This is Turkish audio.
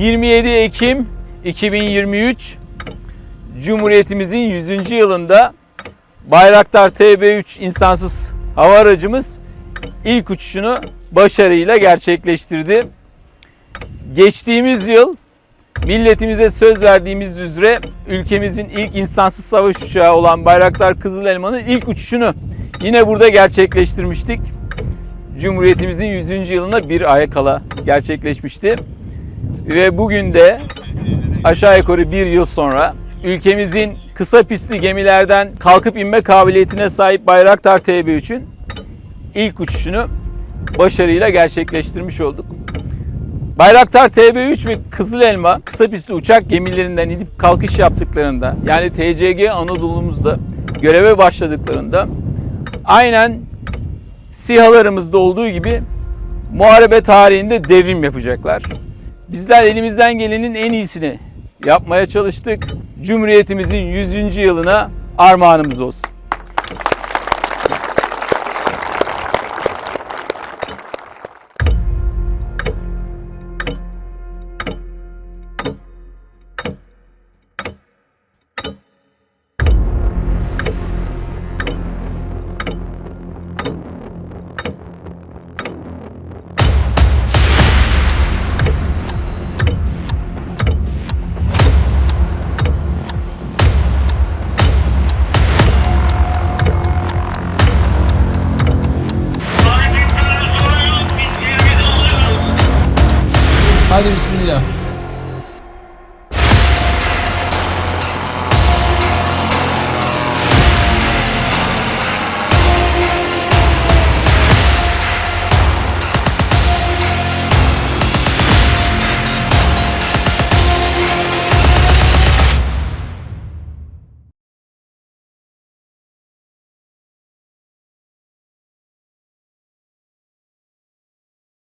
27 Ekim 2023 Cumhuriyetimizin 100. yılında Bayraktar TB3 insansız hava aracımız ilk uçuşunu başarıyla gerçekleştirdi. Geçtiğimiz yıl milletimize söz verdiğimiz üzere ülkemizin ilk insansız savaş uçağı olan Bayraktar Kızıl Elma'nın ilk uçuşunu yine burada gerçekleştirmiştik. Cumhuriyetimizin 100. yılına bir ay kala gerçekleşmişti. Ve bugün de aşağı yukarı bir yıl sonra ülkemizin kısa pistli gemilerden kalkıp inme kabiliyetine sahip Bayraktar TB3'ün ilk uçuşunu başarıyla gerçekleştirmiş olduk. Bayraktar TB3 ve Kızıl Elma kısa pistli uçak gemilerinden inip kalkış yaptıklarında yani TCG Anadolu'muzda göreve başladıklarında aynen SİHA'larımızda olduğu gibi muharebe tarihinde devrim yapacaklar. Bizler elimizden gelenin en iyisini yapmaya çalıştık. Cumhuriyetimizin 100. yılına armağanımız olsun. Hadi bismillah.